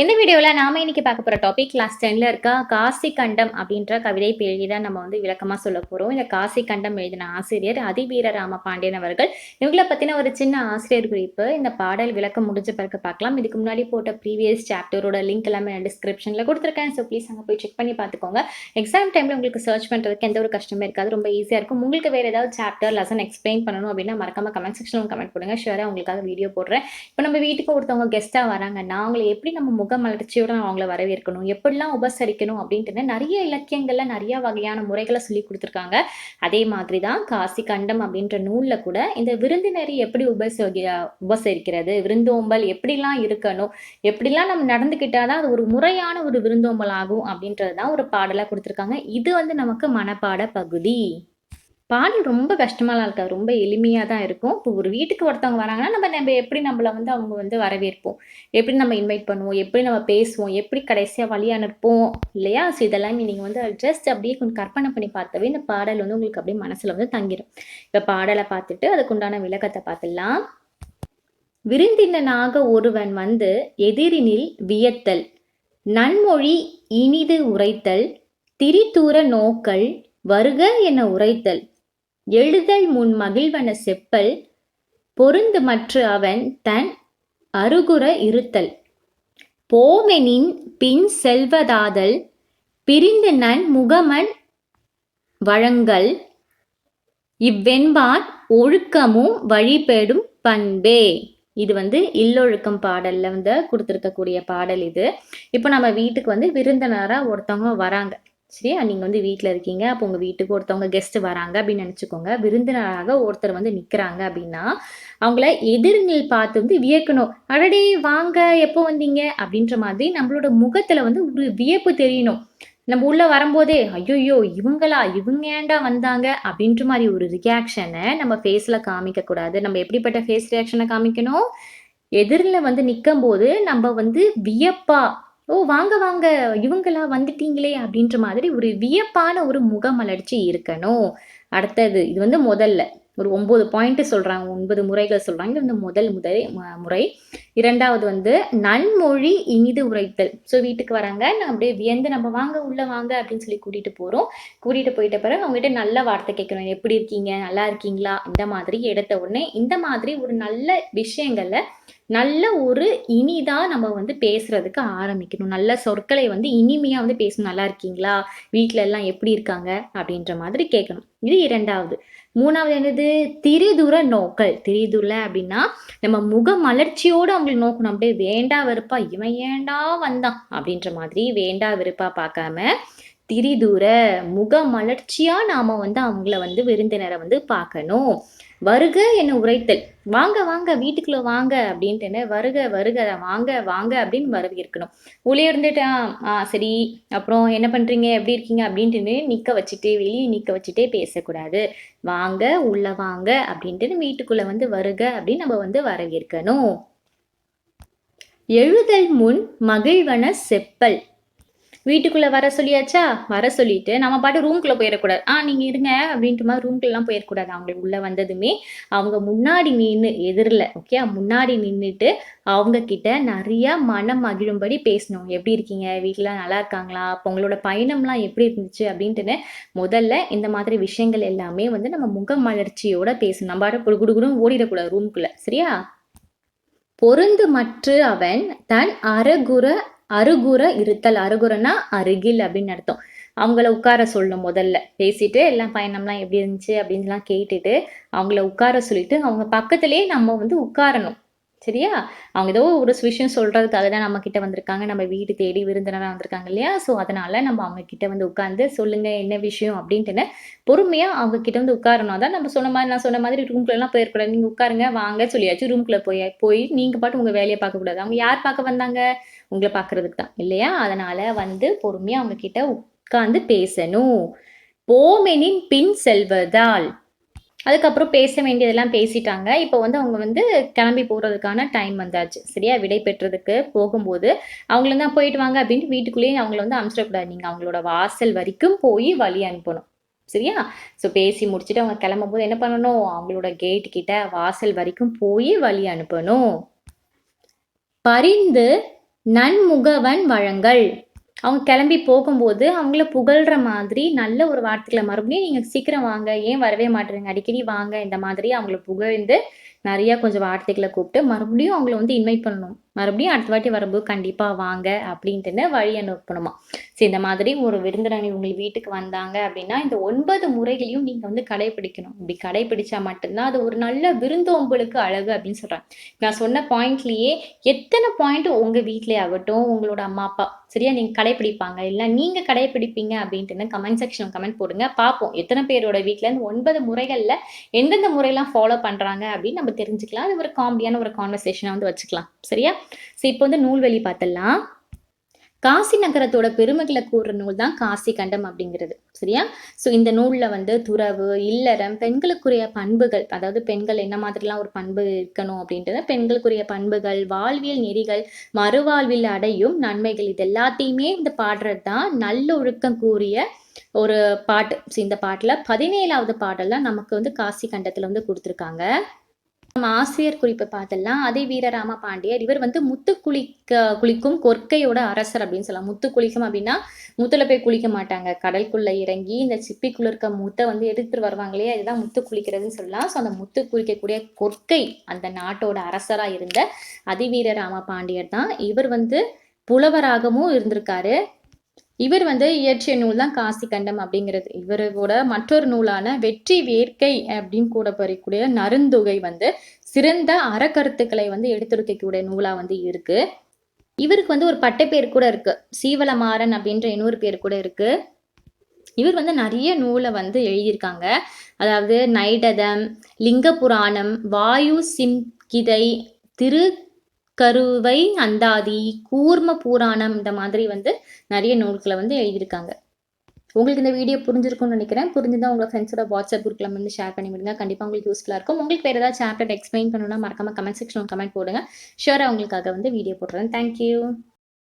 இந்த வீடியோவில் நாம இன்னைக்கு பார்க்க போகிற டாபிக் கிளாஸ் டென்னில் இருக்க காசி கண்டம் அப்படின்ற கவிதை பேழி தான் நம்ம வந்து விளக்கமாக சொல்ல போகிறோம் இந்த காசி கண்டம் எழுதின ஆசிரியர் அதிவீர ராம பாண்டியன் அவர்கள். இவங்களை பற்றின ஒரு சின்ன ஆசிரியர் குறிப்பு. இந்த பாடல் விளக்கம் முடிஞ்ச பிறகு பார்க்கலாம். இதுக்கு முன்னாடி போட்ட ப்ரீவியஸ் சாப்டரோட லிங்க் எல்லாமே நான் டிஸ்கிரிப்ஷனில் கொடுத்துருக்கேன். ஸோ ப்ளீஸ் அங்கே போய் செக் பண்ணி பார்த்துக்கோங்க. எக்ஸாம் டைமில் உங்களுக்கு சர்ச் பண்ணுறதுக்கு எந்த ஒரு கஷ்டமே இருக்காது. ரொம்ப ஈஸியாக இருக்கும். உங்களுக்கு வேறு ஏதாவது சாப்டர் லெசன் எக்ஸ்பிளைன் பண்ணணும் அப்படின்னா மறக்காம கமெண்ட் செக்ஷனில் கமெண்ட் பண்ணுங்கள் ஷுவராக உங்களுக்காக வீடியோ போடுறேன். இப்போ நம்ம வீட்டுக்கு ஒருத்தவங்க கெஸ்ட்டாக வராங்கன்னா அவங்களை எப்படி நம்ம முகமலர்ச்சியோட அவங்கள வரவேற்கணும். எப்படிலாம் உபசரிக்கணும் அப்படின்ட்டு நிறைய இலக்கியங்கள்ல நிறைய வகையான முறைகளை சொல்லி கொடுத்துருக்காங்க. அதே மாதிரி தான் காசி கண்டம் அப்படின்ற நூலில் கூட இந்த விருந்தினரை எப்படி உபசரி உபசரிக்கிறது? விருந்தோம்பல் எப்படிலாம் இருக்கணும்? எப்படிலாம் நம்ம நடந்துக்கிட்டாதான் அது ஒரு முறையான ஒரு விருந்தோம்பல் ஆகும் அப்படின்றது தான் ஒரு பாடலாக கொடுத்துருக்காங்க. இது வந்து நமக்கு மனப்பாட பகுதி. பாடல் ரொம்ப கஷ்டமாலாம் இருக்காது. ரொம்ப எளிமையாக தான் இருக்கும். இப்போ ஒரு வீட்டுக்கு ஒருத்தவங்க வராங்கன்னா நம்ம நம்ம எப்படி நம்மளை வந்து அவங்க வந்து வரவேற்போம்? எப்படி நம்ம இன்வைட் பண்ணுவோம்? எப்படி நம்ம பேசுவோம்? எப்படி கடைசியாக வழி அனுப்போம்? இல்லையா? ஸோ இதெல்லாமே நீங்கள் வந்து ஜஸ்ட் அப்படியே கொஞ்சம் கற்பனை பண்ணி பார்த்தாவே இந்த பாடல் வந்து உங்களுக்கு அப்படியே மனசில் வந்து தங்கிடும் இப்போ பாடலை பார்த்துட்டு அதுக்குண்டான விளக்கத்தை பார்த்துடலாம். விருந்தினனாக ஒருவன் வந்து எதிரினில் வியத்தல் நன்மொழி இனிது உரைத்தல் திரிதூர நோக்கல் வருக என உரைத்தல். எழுதல் முன் மகிழ்வன செப்பல் பொருந்து மற்ற அவன் தன் அருகுற இருத்தல். போமெனின் பின் செல்வதாதல் பிரிந்து நன் முகமன் வழங்கல். இவ்வெண்பான் ஒழுக்கமும் வழிபெடும் பண்பே. இது வந்து இல்லொழுக்கம் பாடல்ல வந்து கொடுத்துருக்கக்கூடிய பாடல் இது. இப்போ நம்ம வீட்டுக்கு வந்து விருந்தினராக ஒருத்தவங்க வராங்க. சரியா? நீங்கள் வந்து வீட்டில் இருக்கீங்க. அப்போ உங்கள் வீட்டுக்கு ஒருத்தவங்க கெஸ்ட் வராங்க அப்படின்னு நினச்சிக்கோங்க. விருந்தினராக ஒருத்தர் வந்து நிற்கிறாங்க அப்படின்னா அவங்கள எதிர்நில் பார்த்து வந்து வியக்கணும். அடடே வாங்க எப்போ வந்தீங்க? அப்படின்ற மாதிரி நம்மளோட முகத்தில் வந்து ஒரு வியப்பு தெரியணும். நம்ம உள்ளே வரும்போதே ஐயோயோ இவங்களா? இவங்க ஏன்டா வந்தாங்க? அப்படின்ற மாதிரி ஒரு ரியாக்ஷனை நம்ம ஃபேஸில் காமிக்கக்கூடாது நம்ம எப்படிப்பட்ட ஃபேஸ் ரியாக்ஷனை காமிக்கணும்? எதிரில் வந்து நிற்கும் போது நம்ம வந்து வியப்பா ஓ வாங்க வாங்க இவங்களா வந்துட்டீங்களே அப்படின்ற மாதிரி ஒரு வியப்பான ஒரு முகமலர்ச்சி இருக்கணும். அடுத்தது இது வந்து முதல்ல. ஒரு ஒம்பது பாயிண்ட் சொல்கிறாங்க ஒன்பது முறைகள் சொல்கிறாங்க இது வந்து முதல் முதல் முறை. இரண்டாவது வந்து நன்மொழி இனிது உரைத்தல். ஸோ வீட்டுக்கு வராங்க. நான் அப்படியே வியந்து நம்ம வாங்க உள்ளே வாங்க அப்படின்னு சொல்லி கூட்டிகிட்டு போகிறோம் கூட்டிகிட்டு போயிட்ட பிறகு அவங்ககிட்ட நல்ல வார்த்தை கேட்கணும். எப்படி இருக்கீங்க? நல்லா இருக்கீங்களா? இந்த மாதிரி எடுத்த உடனே இந்த மாதிரி ஒரு நல்ல விஷயங்கள்ல நல்ல ஒரு இனிதாக நம்ம வந்து பேசுறதுக்கு ஆரம்பிக்கணும். நல்ல சொற்களை வந்து இனிமையாக வந்து பேசணும். நல்லா இருக்கீங்களா? வீட்டில எல்லாம் எப்படி இருக்காங்க? அப்படின்ற மாதிரி கேட்கணும். இது இரண்டாவது. மூணாவது என்னது? திரிதுர நோக்கல். திரிதுர அப்படின்னா நம்ம முக மலர்ச்சியோடு அவங்களை நோக்கணும். அப்படியே வேண்டா வெறுப்பா இவன் ஏண்டா வந்தான்? அப்படின்ற மாதிரி வேண்டா வெறுப்பா பார்க்காம திரிதூர முக மலர்ச்சியாக நாம வந்து அவங்கள வந்து விருந்தினரை வந்து பார்க்கணும். வருக என்ன உரைத்தல். வாங்க வாங்க வீட்டுக்குள்ள வாங்க அப்படின்ட்டு வருக வருக வாங்க வாங்க அப்படின்னு வரவேற்கணும் உள்ளே இருந்துட்டான் ஆ ஆ சரி அப்புறம் என்ன பண்றீங்க? எப்படி இருக்கீங்க? அப்படின்ட்டு நிக்க வச்சுட்டு வெளியே நிக்க வச்சுட்டே பேசக்கூடாது. வாங்க உள்ள வாங்க அப்படின்ட்டு வீட்டுக்குள்ள வந்து வருக அப்படின்னு நம்ம வந்து வரவேற்கணும். எழுதல் முன் மகிழ்வன செப்பல். வீட்டுக்குள்ள வர சொல்லியாச்சா? வர சொல்லிட்டு நம்ம பாட்டு ரூம்குள்ள போயிடக்கூடாது. ஆ நீங்க இருங்க அப்படின்ட்டு மாதிரி ரூம்குள்ளலாம் போயிடக்கூடாது. அவங்களுக்கு உள்ள வந்ததுமே அவங்க முன்னாடி நின்று எதிரில் ஓகே முன்னாடி நின்றுட்டு அவங்க கிட்ட நிறைய மனம் மகிழும்படி பேசணும். எப்படி இருக்கீங்க? வீட்டில் நல்லா இருக்காங்களா? அப்போ உங்களோட பயணம்லாம் எப்படி இருந்துச்சு? அப்படின்ட்டுன்னு முதல்ல இந்த மாதிரி விஷயங்கள் எல்லாமே வந்து நம்ம முகமலர்ச்சியோட பேசணும். நம்ம பாட்டு குடுகுடுன்னு ஓடிடக்கூடாது ரூம்குள்ள சரியா? பொருந்து மற்று அவன் தன் அறகுற அருகுற இருத்தல் அருகுறனா அருகில் அப்படின்னு அர்த்தம். அவங்கள உட்கார சொல்லணும் முதல்ல. பேசிட்டு எல்லாம் பயணம்லாம் எப்படி இருந்துச்சு அப்படின்லாம் கேட்டுட்டு அவங்கள உட்கார சொல்லிட்டு அவங்க பக்கத்துலேயே நம்ம வந்து உட்காரணும். சரியா? அவங்க ஏதோ ஒரு விஷயம் சொல்றதுக்காக தான் நம்ம கிட்ட வந்திருக்காங்க. நம்ம வீடு தேடி விருந்தினராக வந்திருக்காங்க இல்லையா? ஸோ அதனால நம்ம அவங்க கிட்ட வந்து உட்காந்து சொல்லுங்க என்ன விஷயம் அப்படின்ட்டுன்னு பொறுமையா அவங்க கிட்ட வந்து உட்காரணும். அதான் நம்ம சொன்ன மாதிரி நான் சொன்ன மாதிரி ரூம்குள்ள போயிருக்கூடாது நீங்கள் நீங்க உட்காருங்க வாங்க சொல்லியாச்சு ரூம்குள்ள போய் போய் நீங்க பாட்டு உங்க வேலையை பார்க்க கூடாது. அவங்க யார் பார்க்க வந்தாங்க? உங்களை பார்க்கறதுக்கு தான் இல்லையா? அதனால வந்து பொறுமையா அவங்க கிட்ட பேசணும். போமெனின் பின் செல்வதால். அதுக்கப்புறம் பேச வேண்டியதெல்லாம் பேசிட்டாங்க. இப்போ வந்து அவங்க வந்து கிளம்பி போகிறதுக்கான டைம் வந்தாச்சு. சரியா? விடை பெற்றதுக்கு போகும்போது அவங்கள தான் போயிட்டு வாங்க அப்படின்ட்டு வீட்டுக்குள்ளேயே அவங்கள வந்து அனுப்பிச்சிடக்கூடாது நீங்கள் அவங்களோட வாசல் வரைக்கும் போய் வழி அனுப்பணும். சரியா? ஸோ பேசி முடிச்சுட்டு அவங்க கிளம்பும்போது என்ன பண்ணணும்? அவங்களோட கேட் கிட்ட வாசல் வரைக்கும் போய் வழி அனுப்பணும். பரிந்து நன்முகவன் வழங்கல். அவங்க கிளம்பி போகும்போது அவங்கள புகழ்ற மாதிரி நல்ல ஒரு வார்த்தைகளை மறுபடியும் நீங்கள் சீக்கிரம் வாங்க ஏன் வரவே மாட்டேறீங்க? அடிக்கடி வாங்க இந்த மாதிரி அவங்கள புகழ்ந்து நிறையா கொஞ்சம் வார்த்தைகளை கூப்பிட்டு மறுபடியும் அவங்கள வந்து இன்வைட் பண்ணணும். மறுபடியும் அடுத்த வாட்டி வரும்போது கண்டிப்பாக வாங்க அப்படின்ட்டுன்னு வழி அனுப்பணுமா சரி இந்த மாதிரி ஒரு விருந்தினர் உங்கள் வீட்டுக்கு வந்தாங்க அப்படின்னா இந்த ஒன்பது முறைகளையும் நீங்கள் வந்து கடைபிடிக்கணும் இப்படி கடைபிடிச்சா மட்டும்தான் அது ஒரு நல்ல விருந்தோம்பலுக்கு அழகு அப்படின்னு சொல்கிறேன் நான் சொன்ன பாயிண்ட்லேயே எத்தனை பாயிண்ட் உங்கள் வீட்டிலே ஆகட்டும் உங்களோட அம்மா அப்பா சரியா நீங்கள் கடைப்பிடிப்பாங்க இல்லை நீங்கள் கடைப்பிடிப்பீங்க அப்படின்ட்டு கமெண்ட் செக்ஷன் கமெண்ட் போடுங்க. பார்ப்போம். எத்தனை பேரோட வீட்டில் இந்த ஒன்பது முறைகளில் எந்தெந்த முறையெல்லாம் ஃபாலோ பண்ணுறாங்க அப்படின்னு நம்ம தெரிஞ்சுக்கலாம். அது ஒரு காமெடியான ஒரு கான்வர்சேஷனை வந்து வச்சுக்கலாம். சரியா? ஸோ இப்போ வந்து நூல்வெளி பார்த்தலாம் காசி நகரத்தோட பெருமைகளை கூறுற நூல் தான் காசி கண்டம் அப்படிங்கிறது சரியா? ஸோ இந்த நூலில் வந்து துறவு இல்லறம் பெண்களுக்குரிய பண்புகள் அதாவது பெண்கள் என்ன மாதிரிலாம் ஒரு பண்பு இருக்கணும் அப்படின்றத பெண்களுக்குரிய பண்புகள் வாழ்வியல் நெறிகள் மறுவாழ்வில் அடையும் நன்மைகள் இது எல்லாத்தையுமே இந்த பாடுறது தான் நல்லொழுக்கம் கூறிய ஒரு பாட்டு. இந்த பாட்டில் பதினேழாவது பாடல் தான் நமக்கு வந்து காசி கண்டத்தில் வந்து கொடுத்துருக்காங்க. நம்ம ஆசிரியர் குறிப்பை பார்த்தலாம் அதே வீரராம பாண்டியர் இவர் வந்து முத்து குளிக்க குளிக்கும் கொற்கையோட அரசர் அப்படின்னு சொல்லலாம். முத்து குளிக்கும் அப்படின்னா முத்துல போய் குளிக்க மாட்டாங்க. கடலுக்குள்ள இறங்கி இந்த சிப்பிக்குள்ள இருக்க முத்தை வந்து எடுத்துட்டு வருவாங்களே அதுதான் முத்து குளிக்கிறதுன்னு சொல்லலாம். ஸோ அந்த முத்து குளிக்கக்கூடிய கொற்கை அந்த நாட்டோட அரசரா இருந்த அதிவீர ராம பாண்டியர் தான். இவர் வந்து புலவராகவும் இருந்திருக்காரு. இவர் வந்து இயற்றிய நூல் தான் காசி கண்டம் அப்படிங்கிறது. இவரோட மற்றொரு நூலான வெற்றி வேர்க்கை அப்படின்னு கூட பறிக்கூடிய நருந்தொகை வந்து சிறந்த அறக்கருத்துக்களை வந்து எடுத்துரைக்கக்கூடிய நூலா வந்து இருக்கு. இவருக்கு வந்து ஒரு பட்டப்பேர் கூட இருக்கு. சீவலமாறன் அப்படின்ற இன்னொரு பேர் கூட இருக்கு. இவர் வந்து நிறைய நூலை வந்து எழுதியிருக்காங்க. அதாவது நைடதம் லிங்க புராணம் வாயு சிம்கிதை திரு கருவை அந்தாதி கூர்ம புராணம் இந்த மாதிரி வந்து நிறைய நூல்களை வந்து எழுதியிருக்காங்க. உங்களுக்கு இந்த வீடியோ புரிஞ்சிருக்கும்னு நினைக்கிறேன். புரிஞ்சுதான் உங்களை ஃப்ரெண்ட்ஸோட வாட்ஸ்அப் குரூப்பில் வந்து ஷேர் பண்ணி விடுங்க. கண்டிப்பாக உங்களுக்கு யூஸ்ஃபுல்லாக இருக்கும். உங்களுக்கு வேறு ஏதாவது சாப்டர் எக்ஸ்பிளைன் பண்ணணும்னா மறக்காம கமெண்ட் செக்ஷன் கமெண்ட் போடுங்க. ஷுவராக உங்களுக்காக வந்து வீடியோ போடுறேன். தேங்க்யூ